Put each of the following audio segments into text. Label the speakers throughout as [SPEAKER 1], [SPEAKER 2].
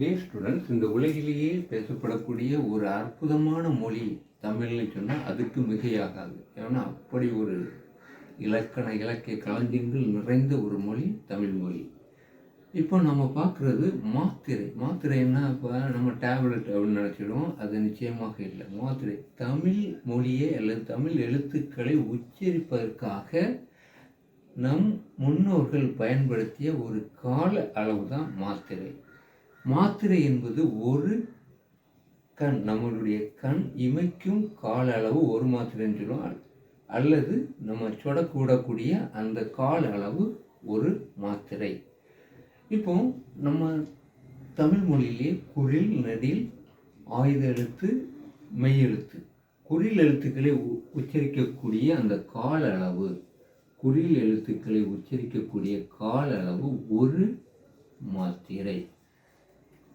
[SPEAKER 1] டே students இந்த உலகிலேயே பேசப்படக்கூடிய ஒரு அற்புதமான மொழி தமிழ்னு சொன்னால் அதுக்கு மிகையாகாது. ஏன்னா அப்படி ஒரு இலக்கண இலக்கிய களஞ்சியங்கள் நிறைந்த ஒரு மொழி தமிழ் மொழி. இப்போ நம்ம பார்க்குறது மாத்திரை. மாத்திரைன்னா இப்போ நம்ம டேப்லெட் அப்படின்னு நினச்சிடுவோம். அது நிச்சயமாக இல்லை. மாத்திரை. தமிழ் மொழியை அல்லது தமிழ் எழுத்துக்களை உச்சரிப்பதற்காக நம் முன்னோர்கள் பயன்படுத்திய ஒரு கால அளவு தான் மாத்திரை. மாத்திரை என்பது ஒரு கண் நம்மளுடைய கண் இமைக்கும் கால அளவு ஒரு மாத்திரைன்னு சொல்லுவோம் அல்லது நம்ம சொடக்கூடக்கூடிய அந்த கால அளவு ஒரு மாத்திரை. இப்போ நம்ம தமிழ் மொழியிலே குரில் நெடில் ஆயுத எழுத்து மெய் எழுத்து. குறில் எழுத்துக்களை உ- உச்சரிக்கக்கூடிய அந்த கால அளவு குறில் எழுத்துக்களை உச்சரிக்கக்கூடிய கால அளவு ஒரு மாத்திரை.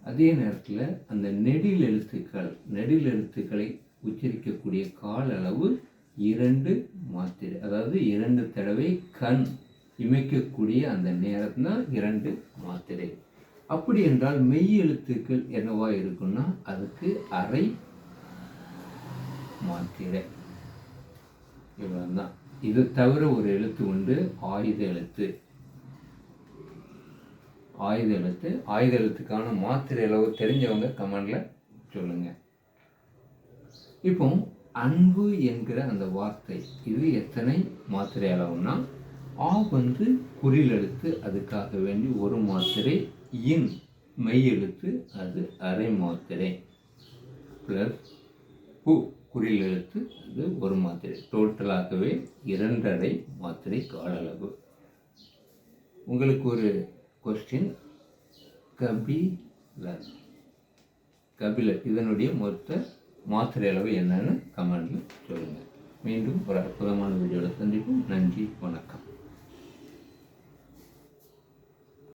[SPEAKER 1] அதே நேரத்தில் அந்த நெடில் எழுத்துக்கள் நெடில் எழுத்துக்களை உச்சரிக்கக்கூடிய கால அளவு இரண்டு மாத்திரை அதாவது இரண்டு தடவை கண் இமைக்கக்கூடிய அந்த நேரம் தான் இரண்டு மாத்திரை. அப்படி என்றால் மெய் எழுத்துக்கள் என்னவா இருக்குன்னா அதுக்கு அரை மாத்திரை. இவ்வளோதான் இது தவிர ஒரு எழுத்து உண்டு ஆயுத எழுத்து. ஆயுத எழுத்து ஆயுத எழுத்துக்கான மாத்திரை அளவு தெரிஞ்சவங்க கமெண்டில் சொல்லுங்கள் இப்போ அன்பு என்கிற அந்த வார்த்தை இது எத்தனை மாத்திரை அளவுனா ஆ வந்து குறில் எழுத்து அதுக்காக வேண்டி ஒரு மாத்திரை இன் மெய் எழுத்து அது அரை மாத்திரை ப்ளஸ் பு குறில் எழுத்து அது ஒரு மாத்திரை டோட்டலாகவே இரண்டரை மாத்திரை கால அளவு உங்களுக்கு ஒரு கொஸ்டின் கபிலன். கபிலர் இதனுடைய மொத்த மாத்திரை அளவு என்னன்னு கமெண்ட்ல சொல்லுங்கள் மீண்டும் ஒரு அற்புதமான வீடியோவில் சந்திப்போம். நன்றி.